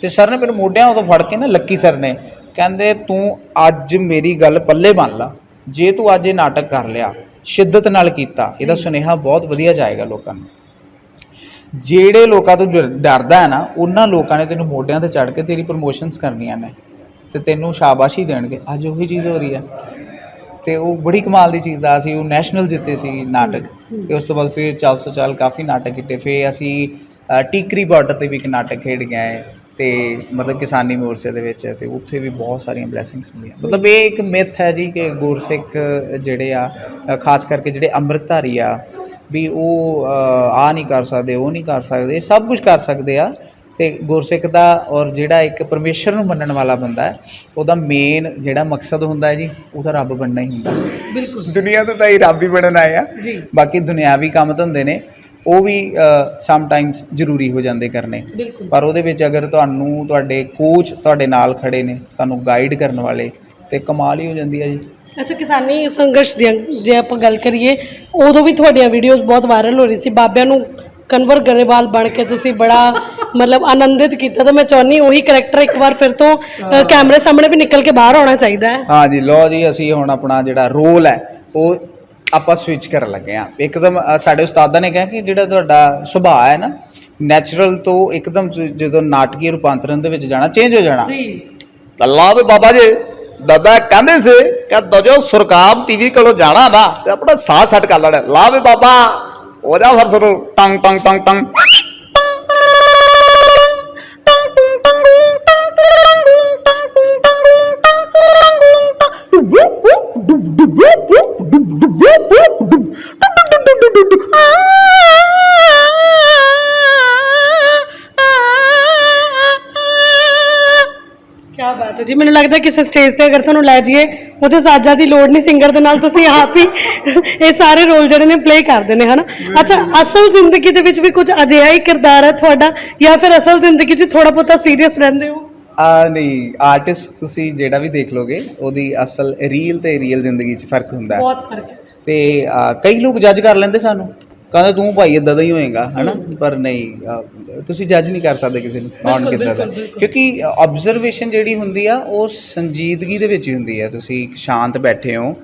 ਤੇ ਸਰ ਨੇ ਮੈਨੂੰ ਮੋਢਿਆਂ ਉਦੋਂ ਫੜ ਕੇ ਨਾ ਲੱਕੀ ਸਰ ਨੇ ਕਹਿੰਦੇ ਤੂੰ ਅੱਜ ਮੇਰੀ ਗੱਲ ਪੱਲੇ ਬੰਨ ਲਾ। ਜੇ ਤੂੰ ਅੱਜ ਇਹ ਨਾਟਕ ਕਰ ਲਿਆ ਸ਼ਿੱਦਤ ਨਾਲ ਕੀਤਾ ਇਹਦਾ ਸੁਨੇਹਾ ਬਹੁਤ ਵਧੀਆ ਜਾਏਗਾ ਲੋਕਾਂ ਨੂੰ। ਜਿਹੜੇ ਲੋਕਾਂ ਤੋਂ ਡਰ- ਡਰਦਾ ਹੈ ਨਾ ਉਹਨਾਂ ਲੋਕਾਂ ਨੇ ਤੈਨੂੰ ਮੋਢਿਆਂ ਤੇ ਚੜ੍ਹ ਕੇ ਤੇਰੀ ਪ੍ਰਮੋਸ਼ਨਸ ਕਰਨੀਆਂ ਨੇ ਤੇ ਤੈਨੂੰ ਸ਼ਾਬਾਸ਼ੀ ਦੇਣਗੇ। ਅੱਜ ਉਹੀ ਚੀਜ਼ ਹੋ ਰਹੀ ਹੈ। ਤੇ ਉਹ ਬੜੀ ਕਮਾਲ ਦੀ ਚੀਜ਼ ਆ ਅਸੀਂ ਉਹ ਨੈਸ਼ਨਲ ਜਿੱਤੇ ਸੀ ਨਾਟਕ। ਤੇ ਉਸ ਤੋਂ ਬਾਅਦ ਫਿਰ ਚੱਲ ਸੋ ਚੱਲ ਕਾਫੀ ਨਾਟਕ ਕੀਤੇ। ਫਿਰ ਅਸੀਂ ਅ, ਟੀਕਰੀ ਬਾਰਡਰ ਤੇ ਵੀ ਇੱਕ ਨਾਟਕ ਖੇਡ ਗਏ ਤੇ ਮਤਲਬ ਕਿਸਾਨੀ ਮੋਰਚੇ ਦੇ ਵਿੱਚ ਤੇ ਉੱਥੇ ਵੀ ਬਹੁਤ ਸਾਰੀਆਂ ਬਲੇਸਿੰਗਸ ਮਿਲੀਆਂ। ਮਤਲਬ ਇਹ ਇੱਕ ਮਿਥ ਹੈ ਜੀ ਕਿ ਗੁਰਸਿੱਖ ਜਿਹੜੇ ਆ ਅ, ਖਾਸ ਕਰਕੇ ਜਿਹੜੇ ਅੰਮ੍ਰਿਤਧਾਰੀ ਆ ਵੀ ਉਹ ਆ ਨਹੀਂ ਕਰ ਸਕਦੇ ਉਹ ਨਹੀਂ ਕਰ ਸਕਦੇ ਇਹ ਸਭ ਕੁਝ ਕਰ ਸਕਦੇ ਆ। ਤੇ ਗੁਰਸਿੱਖ ਦਾ ਔਰ ਜਿਹੜਾ ਇੱਕ ਪਰਮੇਸ਼ਰ ਨੂੰ ਮੰਨਣ ਵਾਲਾ ਬੰਦਾ ਹੈ ਉਹਦਾ ਮੇਨ ਜਿਹੜਾ ਮਕਸਦ ਹੁੰਦਾ ਹੈ ਜੀ ਉਹਦਾ ਰੱਬ ਬਣਨਾ ਹੀ ਹੁੰਦਾ। ਬਿਲਕੁਲ। ਦੁਨੀਆ ਤੋਂ ਤਾਂ ਹੀ ਰੱਬ ਹੀ ਬਣਨ ਆਏ ਆ। ਜੀ। ਬਾਕੀ ਦੁਨਿਆਵੀ ਕੰਮ ਧੰਦੇ ਨੇ ਉਹ ਵੀ ਸਮ ਟਾਈਮਸ ਜ਼ਰੂਰੀ ਹੋ ਜਾਂਦੇ ਕਰਨੇ। ਬਿਲਕੁਲ। ਪਰ ਉਹਦੇ ਵਿੱਚ ਅਗਰ ਤੁਹਾਨੂੰ ਤੁਹਾਡੇ ਕੋਚ ਤੁਹਾਡੇ ਨਾਲ ਖੜੇ ਨੇ ਤੁਹਾਨੂੰ ਗਾਈਡ ਕਰਨ ਵਾਲੇ ਤੇ ਕਮਾਲ ਹੀ ਹੋ ਜਾਂਦੀ ਹੈ ਜੀ। ਅੱਛਾ ਕਿਸਾਨੀ ਸੰਘਰਸ਼ ਦੀਆਂ ਜੇ ਆਪਾਂ ਗੱਲ ਕਰੀਏ ਉਦੋਂ ਵੀ ਤੁਹਾਡੀਆਂ ਵੀਡੀਓਜ਼ ਬਹੁਤ ਵਾਇਰਲ ਹੋ ਰਹੀ ਸੀ। ਬਾਬਿਆਂ ਨੂੰ ਕਨਵਰ ਗਰੇਵਾਲ ਬਣ ਕੇ ਤੁਸੀਂ ਬੜਾ ਮਤਲਬ ਆਨੰਦਿਤ ਕੀਤਾ। ਤਾਂ ਮੈਂ ਚਾਹੁੰਦੀ ਉਹੀ ਕਰੈਕਟਰ ਇੱਕ ਵਾਰ ਫਿਰ ਤੋਂ ਅ, ਕੈਮਰੇ ਸਾਹਮਣੇ ਵੀ ਨਿਕਲ ਕੇ ਬਾਹਰ ਆਉਣਾ ਚਾਹੀਦਾ ਹੈ। ਹਾਂ ਜੀ ਲੋ ਜੀ ਅਸੀਂ ਹੁਣ ਆਪਣਾ ਜਿਹੜਾ ਰੋਲ ਹੈ ਉਹ ਆਪਾਂ ਸਵਿਚ ਕਰਨ ਲੱਗੇ ਆ ਇੱਕਦਮ ਅ, ਸਾਡੇ ਉਸਤਾਦਾਂ ਨੇ ਕਿਹਾ ਕਿ ਜਿਹੜਾ ਤੁਹਾਡਾ ਸੁਭਾਅ ਹੈ ਨਾ ਨੈਚੁਰਲ ਤੋਂ ਇੱਕਦਮ ਜ- ਜਦੋਂ ਨਾਟਕੀ ਰੂਪਾਂਤਰਨ ਦੇ ਵਿੱਚ ਜਾਣਾ ਚੇਂਜ ਹੋ ਜਾਣਾ। ਜੀ। ਅੱਲਾ ਵੀ ਬਾਬਾ ਜੀ। ਦਾਦਾ ਕਹਿੰਦੇ ਸੀ ਕਿ ਦਜੋ ਸੁਰਕਾਬ ਟੀਵੀ ਕੋਲੋਂ ਜਾਣਾ ਨਾ ਤੇ ਆਪਣਾ ਸਾਹ ਸੱਟ ਕਰ ਲੈਣਾ। ਲਾ ਵੀ ਬਾਬਾ, ਹੋ ਜਾ ਫਿਰ ਸਾਨੂੰ ਬਾਤ ਹੈ ਜੀ। ਮੈਨੂੰ ਲੱਗਦਾ ਕਿਸੇ ਸਟੇਜ ਤੇ ਅਗਰ ਤੁਹਾਨੂੰ ਲੈ ਜਾਈਏ ਉੱਥੇ ਸਾਜਾ ਦੀ ਲੋੜ ਨਹੀਂ ਸਿੰਗਰ ਦੇ ਨਾਲ ਤੁਸੀਂ ਆਪ ਹੀ ਇਹ ਸਾਰੇ ਰੋਲ ਜਿਹੜੇ ਨੇ ਪਲੇ ਕਰਦੇ ਨੇ ਹਨਾ? ਅੱਛਾ ਅਸਲ ਜ਼ਿੰਦਗੀ ਦੇ ਵਿੱਚ ਵੀ ਕੁਝ ਅਜਿਹਾ ਹੀ ਕਿਰਦਾਰ ਹੈ ਤੁਹਾਡਾ ਜਾਂ ਫਿਰ ਅਸਲ ਜ਼ਿੰਦਗੀ 'ਚ ਥੋੜਾ ਬਹੁਤਾ ਸੀਰੀਅਸ ਰਹਿੰਦੇ ਹੋ? ਆ ਨਹੀਂ ਆਰਟਿਸਟ ਤੁਸੀਂ ਜਿਹੜਾ ਵੀ ਦੇਖ ਲੋਗੇ ਉਹਦੀ ਅਸਲ ਰੀਅਲ ਤੇ ਰੀਅਲ ਜ਼ਿੰਦਗੀ 'ਚ ਫ਼ਰਕ ਹੁੰਦਾ ਹੈ। ਬਹੁਤ ਫ਼ਰਕ ਹੈ। ਤੇ ਆ, ਕਈ ਲੋਕ ਜੱਜ ਕਰ ਲੈਂਦੇ ਸਾਨੂੰ। ਕਹਿੰਦੇ ਤੂੰ ਭਾਈ ਇਦਾਂ ਦਾ ਹੀ ਹੋਏਗਾ ਹਨਾ? ਪਰ ਨਹੀਂ ਤੁਸੀਂ ਜੱਜ ਨਹੀਂ ਕਰ ਸਕਦੇ ਕਿਸੇ ਨੂੰ ਕੌਣ ਬਿਲਕੁਲ, ਕਿੱਦਾਂ ਦਾ। ਬਿਲਕੁਲ, ਬਿਲਕੁਲ। ਕਿਉਂਕਿ ਆਬਜ਼ਰਵੇਸ਼ਨ ਜਿਹੜੀ ਹੁੰਦੀ ਆ ਉਹ ਸੰਜੀਦਗੀ ਦੇ ਵਿੱਚ ਹੀ ਹੁੰਦੀ ਆ। ਤੁਸੀਂ ਇੱਕ ਸ਼ਾਂਤ ਬੈਠੇ ਹੋ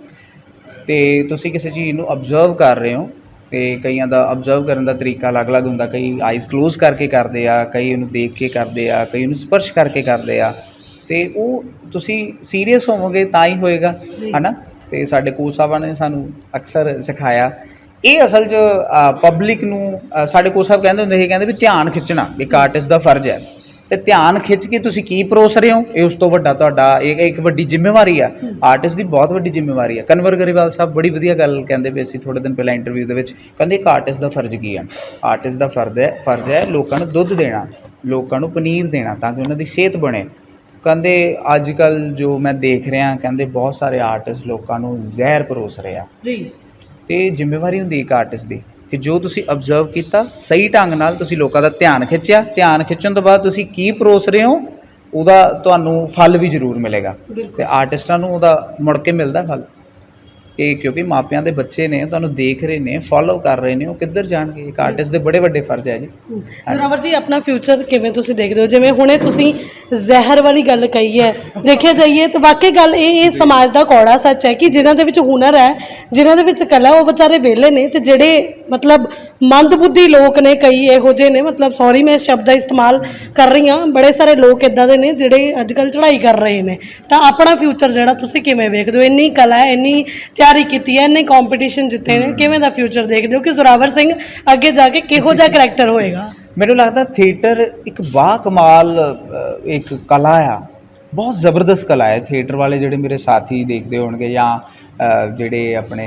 ਤੇ ਤੁਸੀਂ ਕਿਸੇ ਚੀਜ਼ ਨੂੰ ਆਬਜ਼ਰਵ ਕਰ ਰਹੇ ਹੋ ਤੇ ਕਈਆਂ ਦਾ ਆਬਜ਼ਰਵ ਕਰਨ ਦਾ ਤਰੀਕਾ ਅਲੱਗ-ਅਲੱਗ ਹੁੰਦਾ। ਕਈ ਆਈਜ਼ ਕਲੋਜ਼ ਕਰਕੇ ਕਰਦੇ ਆ ਕਈ ਉਹਨੂੰ ਦੇਖ ਕੇ ਕਰਦੇ ਆ ਕਈ ਉਹਨੂੰ ਸਪਰਸ਼ ਕਰਕੇ ਕਰਦੇ ਆ। ਤੇ ਉਹ ਤੁਸੀਂ ਸੀਰੀਅਸ ਹੋਵੋਗੇ ਤਾਂ ਹੀ ਹੋਏਗਾ ਹਨਾ? ਤੇ ਸਾਡੇ ਕੋਚ ਸਾਹਿਬਾਂ ਨੇ ਸਾਨੂੰ ਅਕਸਰ ਸਿਖਾਇਆ ਇਹ ਅਸਲ 'ਚ ਪਬਲਿਕ ਨੂੰ ਸਾਡੇ ਕੋਲ ਸਾਹਿਬ ਕਹਿੰਦੇ ਹੁੰਦੇ ਸੀ, ਕਹਿੰਦੇ ਵੀ ਧਿਆਨ ਖਿੱਚਣਾ ਇੱਕ ਆਰਟਿਸਟ ਦਾ ਫਰਜ਼ ਹੈ। ਤੇ ਧਿਆਨ ਖਿੱਚ ਕੇ ਤੁਸੀਂ ਕੀ ਪਰੋਸ ਰਹੇ ਹੋ? ਇਹ ਉਸ ਤੋਂ ਵੱਡਾ ਤੁਹਾਡਾ, ਇਹ ਇੱਕ ਵੱਡੀ ਜ਼ਿੰਮੇਵਾਰੀ ਆ। ਆਰਟਿਸਟ ਦੀ ਬਹੁਤ ਵੱਡੀ ਜ਼ਿੰਮੇਵਾਰੀ ਆ। ਕਨਵਰ ਗਰੇਵਾਲ ਸਾਹਿਬ ਬੜੀ ਵਧੀਆ ਗੱਲ ਕਹਿੰਦੇ ਪਏ ਸੀ ਥੋੜੇ ਦਿਨ ਪਹਿਲਾਂ ਇੰਟਰਵਿਊ ਦੇ ਵਿੱਚ। ਕਹਿੰਦੇ ਇੱਕ ਆਰਟਿਸਟ ਦਾ ਫਰਜ਼ ਕੀ ਆ? ਆਰਟਿਸਟ ਦਾ ਫਰਜ਼ ਹੈ ਫਰਜ਼ ਹੈ ਲੋਕਾਂ ਨੂੰ ਦੁੱਧ ਦੇਣਾ, ਲੋਕਾਂ ਨੂੰ ਪਨੀਰ ਦੇਣਾ ਤਾਂ ਕਿ ਉਹਨਾਂ ਦੀ ਸਿਹਤ ਬਣੇ। ਕਹਿੰਦੇ ਅੱਜ ਕੱਲ ਜੋ ਮੈਂ ਦੇਖ ਰਿਹਾ, ਕਹਿੰਦੇ ਬਹੁਤ ਸਾਰੇ ਆਰਟਿਸਟ ਲੋਕਾਂ ਨੂੰ ਜ਼ਹਿਰ ਪਰੋਸ ਰਹੇ ਆ। ਜੀ। ਤੇ ਜ਼ਿੰਮੇਵਾਰੀ ਹੁੰਦੀ ਇੱਕ ਆਰਟਿਸਟ ਦੀ ਕਿ ਜੋ ਤੁਸੀਂ ਆਬਜ਼ਰਵ ਕੀਤਾ ਸਹੀ ਢੰਗ ਨਾਲ ਤੁਸੀਂ ਲੋਕਾਂ ਦਾ ਧਿਆਨ ਖਿੱਚਿਆ ਧਿਆਨ ਖਿੱਚਣ ਤੋਂ ਬਾਅਦ ਤੁਸੀਂ ਕੀ ਪਰੋਸ ਰਹੇ ਹੋ ਉਹਦਾ ਤੁਹਾਨੂੰ ਫਲ ਵੀ ਜ਼ਰੂਰ ਮਿਲੇਗਾ ਤੇ ਆਰਟਿਸਟਾਂ ਨੂੰ ਉਹਦਾ ਮੁੜ ਕੇ ਮਿਲਦਾ ਫਲ। ਇਹ ਕਿਉਂਕਿ ਮਾਪਿਆਂ ਦੇ ਬੱਚੇ ਨੇ ਤੁਹਾਨੂੰ ਦੇਖ ਰਹੇ ਨੇ ਫੋਲੋ ਕਰ ਰਹੇ ਨੇ ਉਹ ਕਿੱਧਰ ਜਾਣਗੇ? ਇੱਕ ਆਰਟਿਸਟ ਦੇ ਬੜੇ ਵੱਡੇ ਫਰਜ਼ ਹੈ ਜੀ। ਜ਼ੋਰਾਵਰ ਜੀ ਆਪਣਾ ਫਿਊਚਰ ਕਿਵੇਂ ਤੁਸੀਂ ਦੇਖਦੇ ਹੋ? ਜਿਵੇਂ ਹੁਣੇ ਤੁਸੀਂ ਜ਼ਹਿਰ ਵਾਲੀ ਗੱਲ ਕਹੀ ਹੈ। ਦੇਖਿਆ ਜਾਈਏ ਤਾਂ ਵਾਕਈ ਗੱਲ ਇਹ ਇਹ ਸਮਾਜ ਦਾ ਕੌੜਾ ਸੱਚ ਹੈ ਕਿ ਜਿਨ੍ਹਾਂ ਦੇ ਵਿੱਚ ਹੁਨਰ ਹੈ ਜਿਨ੍ਹਾਂ ਦੇ ਵਿੱਚ ਕਲਾ ਉਹ ਵਿਚਾਰੇ ਵਿਹਲੇ ਨੇ ਤੇ ਜਿਹੜੇ ਮਤਲਬ ਮੰਦਬੁੱਧੀ ਲੋਕ ਨੇ ਕਈ ਇਹੋ ਜਿਹੇ ਨੇ ਮਤਲਬ ਸੌਰੀ ਮੈਂ ਇਸ ਸ਼ਬਦ ਦਾ ਇਸਤੇਮਾਲ ਕਰ ਰਹੀ ਹਾਂ ਬੜੇ ਸਾਰੇ ਲੋਕ ਇਦਾਂ ਦੇ ਨੇ ਜਿਹੜੇ ਅੱਜ ਕੱਲ੍ਹ ਚੜ੍ਹਾਈ ਕਰ ਰਹੇ ਨੇ। ਤਾਂ ਆਪਣਾ ਫਿਊਚਰ ਜਿਹੜਾ ਤੁਸੀਂ ਕਿਵੇਂ ਵੇਖਦੇ ਹੋ? ਇੰਨੀ ਕਲਾ ਹੈ ਇੰਨੀ ਤਿਆਰੀ ਕੀਤੀ ਹੈ ਇੰਨੇ ਕੰਪੀਟੀਸ਼ਨ ਜਿੱਤੇ ਨੇ ਕਿਵੇਂ ਦਾ ਫਿਊਚਰ ਦੇਖਦੇ ਹੋ ਕਿ ਜ਼ੋਰਾਵਰ ਸਿੰਘ ਅੱਗੇ ਜਾ ਕੇ ਕਿਹੋ ਜਿਹਾ ਕਰੈਕਟਰ ਹੋਏਗਾ? ਮੈਨੂੰ ਲੱਗਦਾ ਥੀਏਟਰ ਇੱਕ ਬਾ ਕਮਾਲ ਇੱਕ ਕਲਾ ਆ। ਬਹੁਤ ਜ਼ਬਰਦਸਤ ਕਲਾ ਹੈ ਥੀਏਟਰ ਵਾਲੇ ਜਿਹੜੇ ਮੇਰੇ ਸਾਥੀ ਦੇਖਦੇ ਹੋਣਗੇ ਜਾਂ ਜਿਹੜੇ ਆਪਣੇ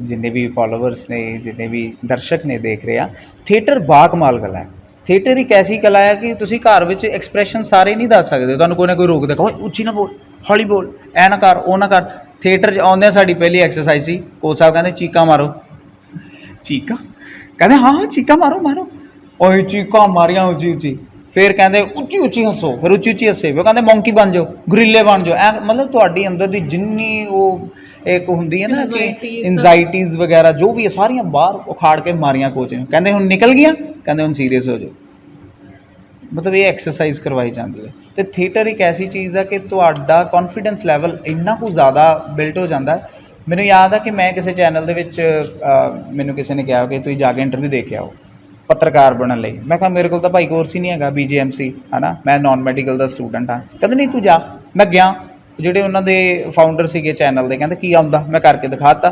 ਜਿੰਨੇ ਵੀ ਫਾਲੋਅਰਸ ਨੇ, ਜਿੰਨੇ ਵੀ ਦਰਸ਼ਕ ਨੇ ਦੇਖ ਰਹੇ ਆ ਥੀਏਟਰ ਬਾਕਮਾਲ ਕਲਾ ਹੈ। ਥੀਏਟਰ ਇੱਕ ਐਸੀ ਕਲਾ ਹੈ ਕਿ ਤੁਸੀਂ ਘਰ ਵਿੱਚ ਐਕਸਪ੍ਰੈਸ਼ਨ ਸਾਰੇ ਨਹੀਂ ਦੱਸ ਸਕਦੇ। ਤੁਹਾਨੂੰ ਕੋਈ ਨਾ ਕੋਈ ਰੋਕਦਾ ਦੇਗਾ ਓਏ, ਉੱਚੀ ਨਾ ਬੋਲ, ਹੌਲੀ ਬੋਲ, ਐ ਨਾ ਕਰ, ਉਹ ਨਾ ਕਰ। ਥੀਏਟਰ 'ਚ ਆਉਂਦਿਆਂ ਸਾਡੀ ਪਹਿਲੀ ਐਕਸਰਸਾਈਜ਼ ਸੀ, ਕੋਚ ਸਾਹਿਬ ਕਹਿੰਦੇ, ਚੀਕਾਂ ਮਾਰੋ। ਚੀਕਾਂ? ਕਹਿੰਦੇ, ਹਾਂ ਹਾਂ, ਚੀਕਾਂ ਮਾਰੋ ਮਾਰੋ। ਓਏ, ਚੀਕਾਂ ਮਾਰੀਆਂ ਉੱਚੀ ਉੱਚੀ ਫਿਰ ਕਹਿੰਦੇ ਉੱਚੀ ਉੱਚੀ ਹੱਸੋ ਫਿਰ ਉੱਚੀ ਉੱਚੀ ਹੱਸੇ ਫਿਰ ਕਹਿੰਦੇ ਮੌਂਕੀ ਬਣ ਜਾਓ ਗਰਿੱਲੇ ਬਣ ਜਾਓ ਐ ਮਤਲਬ ਤੁਹਾਡੀ ਅੰਦਰ ਦੀ ਜਿੰਨੀ ਉਹ ਇੱਕ ਹੁੰਦੀ ਹੈ ਨਾ ਕਿ ਇੰਜ਼ਾਇਟੀਜ਼ ਵਗੈਰਾ ਜੋ ਵੀ ਹੈ ਸਾਰੀਆਂ ਬਾਹਰ ਉਖਾੜ ਕੇ ਮਾਰੀਆਂ ਕੋਚ ਨੇ। ਕਹਿੰਦੇ ਹੁਣ ਨਿਕਲ ਗਈਆਂ ਕਹਿੰਦੇ ਹੁਣ ਸੀਰੀਅਸ ਹੋ ਜਾਓ। ਮਤਲਬ ਇਹ ਐਕਸਰਸਾਈਜ਼ ਕਰਵਾਈ ਜਾਂਦੀ ਹੈ। ਤੇ ਥੀਏਟਰ ਇੱਕ ਐਸੀ ਚੀਜ਼ ਹੈ ਕਿ ਤੁਹਾਡਾ ਕੌਨਫੀਡੈਂਸ ਲੈਵਲ ਇੰਨਾ ਕੁ ਜ਼ਿਆਦਾ ਬਿਲਟ ਹੋ ਜਾਂਦਾ ਮੈਨੂੰ ਯਾਦ ਹੈ ਕਿ ਮੈਂ ਕਿਸੇ ਚੈਨਲ ਦੇ ਵਿੱਚ ਮੈਨੂੰ ਕਿਸੇ ਨੇ ਕਿਹਾ ਕਿ ਤੁਸੀਂ ਜਾ ਕੇ ਇੰਟਰਵਿਊ ਦੇ ਕੇ ਆਓ ਪੱਤਰਕਾਰ ਬਣਨ ਲਈ। ਮੈਂ ਕਿਹਾ ਮੇਰੇ ਕੋਲ ਤਾਂ ਭਾਈ ਕੋਰਸ ਹੀ ਨਹੀਂ ਹੈਗਾ ਬੀਜੀਐਮਸੀ ਹਨਾ? ਮੈਂ ਨਾਨ ਮੈਡੀਕਲ ਦਾ ਸਟੂਡੈਂਟ ਹਾਂ। ਕਹਿੰਦੇ ਨਹੀਂ ਤੂੰ ਜਾ। ਮੈਂ ਗਿਆ। ਜਿਹੜੇ ਉਹਨਾਂ ਦੇ ਫਾਊਂਡਰ ਸੀਗੇ ਚੈਨਲ ਦੇ ਕਹਿੰਦੇ ਕੀ ਆਉਂਦਾ? ਮੈਂ ਕਰਕੇ ਦਿਖਾਤਾ।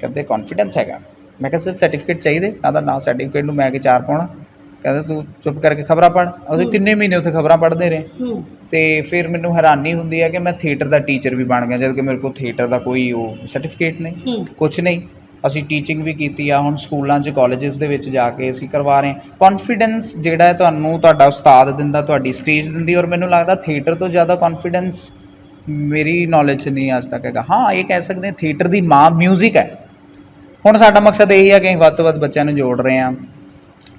ਕਹਿੰਦੇ ਕੌਨਫੀਡੈਂਸ ਹੈਗਾ। ਮੈਂ ਕਿਹਾ ਸਰ ਸਰਟੀਫਿਕੇਟ ਚਾਹੀਦੇ? ਕਹਿੰਦਾ ਨਾ ਸਰਟੀਫਿਕੇਟ ਨੂੰ ਮੈਂ ਕਿ ਚਾਰ ਪਾਉਣਾ। ਕਹਿੰਦਾ ਤੂੰ ਚੁੱਪ ਕਰਕੇ ਖਬਰਾਂ ਪੜ੍ਹ। ਉਹਦੇ ਕਿੰਨੇ ਮਹੀਨੇ ਉੱਥੇ ਖਬਰਾਂ ਪੜ੍ਹਦੇ ਰਹੇ। ਤੇ ਫਿਰ ਮੈਨੂੰ ਹੈਰਾਨੀ ਹੁੰਦੀ ਹੈ ਕਿ ਮੈਂ ਥੀਏਟਰ ਦਾ ਟੀਚਰ ਵੀ ਬਣ ਗਿਆ ਜਦ ਕਿ ਮੇਰੇ ਕੋਲ ਥੀਏਟਰ ਦਾ ਕੋਈ ਉਹ ਸਰਟੀਫਿਕੇਟ ਨਹੀਂ ਕੁਝ ਨਹੀਂ। ਅਸੀਂ ਟੀਚਿੰਗ ਵੀ ਕੀਤੀ ਆ, ਹੁਣ ਸਕੂਲਾਂ 'ਚ ਕਾਲਜਸ ਦੇ ਵਿੱਚ ਜਾ ਕੇ ਅਸੀਂ ਕਰਵਾ ਰਹੇ ਹਾਂ। ਕੌਨਫੀਡੈਂਸ ਜਿਹੜਾ ਹੈ ਤੁਹਾਨੂੰ ਤੁਹਾਡਾ ਉਸਤਾਦ ਦਿੰਦਾ, ਤੁਹਾਡੀ ਸਟੇਜ ਦਿੰਦੀ ਔਰ ਮੈਨੂੰ ਲੱਗਦਾ ਥੀਏਟਰ ਤੋਂ ਜ਼ਿਆਦਾ ਕੌਨਫੀਡੈਂਸ ਮੇਰੀ ਨੌਲੇਜ 'ਚ ਨਹੀਂ ਅੱਜ ਤੱਕ ਹੈਗਾ। ਹਾਂ, ਇਹ ਕਹਿ ਸਕਦੇ ਹਾਂ ਥੀਏਟਰ ਦੀ ਮਾਂ ਮਿਊਜ਼ਿਕ ਹੈ। ਹੁਣ ਸਾਡਾ ਮਕਸਦ ਇਹ ਹੈ ਕਿ ਅਸੀਂ ਵੱਧ ਤੋਂ ਵੱਧ ਬੱਚਿਆਂ ਨੂੰ ਜੋੜ ਰਹੇ ਹਾਂ।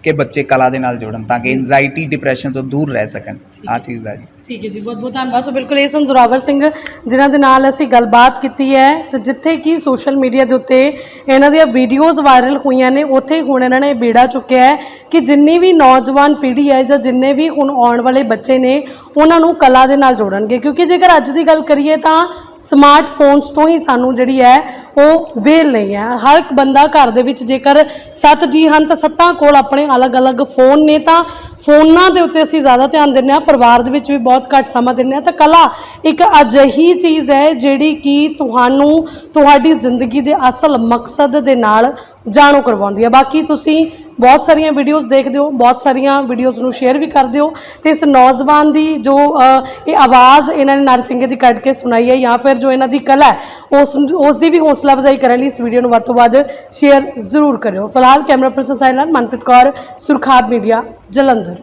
ਕਿ ਬੱਚੇ ਕਲਾ ਦੇ ਨਾਲ ਜੁੜਨ ਤਾਂ ਕਿ ਐਂਜ਼ਾਈਟੀ ਡਿਪਰੈਸ਼ਨ ਤੋਂ ਦੂਰ ਰਹਿ ਸਕਣ। ਆ ਚੀਜ਼ ਹੈ ਜੀ। ਠੀਕ ਹੈ ਜੀ ਬਹੁਤ ਬਹੁਤ ਧੰਨਵਾਦ। ਸੋ ਬਿਲਕੁਲ ਇਹ ਸਨ ਜ਼ੋਰਾਵਰ ਸਿੰਘ ਜਿਨ੍ਹਾਂ ਦੇ ਨਾਲ ਅਸੀਂ ਗੱਲਬਾਤ ਕੀਤੀ ਹੈ। ਤੇ ਜਿੱਥੇ ਕਿ ਸੋਸ਼ਲ ਮੀਡੀਆ ਦੇ ਉੱਤੇ ਇਹਨਾਂ ਦੀਆਂ ਵੀਡੀਓਜ਼ ਵਾਇਰਲ ਹੋਈਆਂ ਨੇ ਉੱਥੇ ਹੁਣ ਇਹਨਾਂ ਨੇ ਬੇੜਾ ਚੁੱਕਿਆ ਹੈ ਕਿ ਜਿੰਨੀ ਵੀ ਨੌਜਵਾਨ ਪੀੜ੍ਹੀ ਹੈ ਜਾਂ ਜਿੰਨੇ ਵੀ ਹੁਣ ਆਉਣ ਵਾਲੇ ਬੱਚੇ ਨੇ ਉਹਨਾਂ ਨੂੰ ਕਲਾ ਦੇ ਨਾਲ ਜੋੜਨਗੇ। ਕਿਉਂਕਿ ਜੇਕਰ ਅੱਜ ਦੀ ਗੱਲ ਕਰੀਏ ਤਾਂ ਸਮਾਰਟਫੋਨਸ ਤੋਂ ਹੀ ਸਾਨੂੰ ਜਿਹੜੀ ਹੈ ਉਹ ਵੇਲ ਨਹੀਂ ਹੈ। ਹਰ ਇੱਕ ਬੰਦਾ ਘਰ ਦੇ ਵਿੱਚ ਜੇਕਰ ਸੱਤ ਜੀ ਹਨ ਤਾਂ ਸੱਤਾਂ ਕੋਲ ਆਪਣੇ ਅਲੱਗ-ਅਲੱਗ ਫੋਨ ਨੇ ਤਾਂ ਫੋਨਾਂ ਦੇ ਉੱਤੇ ਅਸੀਂ ਜ਼ਿਆਦਾ ਧਿਆਨ ਦਿੰਦੇ ਹਾਂ, ਪਰਿਵਾਰ ਦੇ ਵਿੱਚ ਵੀ ਬਹੁਤ ਘੱਟ ਸਮਾਂ ਦਿੰਦੇ ਹਾਂ। ਤਾਂ ਕਲਾ ਇੱਕ ਅਜਿਹੀ ਚੀਜ਼ ਹੈ ਜਿਹੜੀ ਕਿ ਤੁਹਾਨੂੰ ਤੁਹਾਡੀ ਜ਼ਿੰਦਗੀ ਦੇ ਅਸਲ ਮਕਸਦ ਦੇ ਨਾਲ ਜਾਣੂ ਕਰਵਾਉਂਦੀ ਹੈ। ਬਾਕੀ ਤੁਸੀਂ ਬਹੁਤ ਸਾਰੀਆਂ ਵੀਡੀਓਜ਼ ਦੇਖਦੇ ਹੋ ਬਹੁਤ ਸਾਰੀਆਂ ਵੀਡੀਓਜ਼ ਨੂੰ ਸ਼ੇਅਰ ਵੀ ਕਰਦੇ ਹੋ ਤੇ ਇਸ ਨੌਜਵਾਨ ਦੀ ਜੋ ਇਹ ਆਵਾਜ਼ ਇਹਨਾਂ ਨੇ ਨਰਸਿੰਘ ਦੀ ਕੱਢ ਕੇ ਸੁਣਾਈ ਹੈ ਜਾਂ ਫਿਰ ਜੋ ਇਹਨਾਂ ਦੀ ਕਲਾ ਹੈ, ਉਸ ਉਸ ਦੀ ਵੀ ਹੌਸਲਾ ਅਫਜ਼ਾਈ ਕਰਨ ਲਈ ਇਸ ਵੀਡੀਓ ਨੂੰ ਵੱਧ ਤੋਂ ਵੱਧ ਸ਼ੇਅਰ ਜ਼ਰੂਰ ਕਰਿਓ। ਫਿਲਹਾਲ ਕੈਮਰਾ ਪਰਸਨ ਸਾਈਲਨ ਮਨਪ੍ਰੀਤ ਕੌਰ, ਸੁਰਖਾਬ ਮੀਡੀਆ, ਜਲੰਧਰ।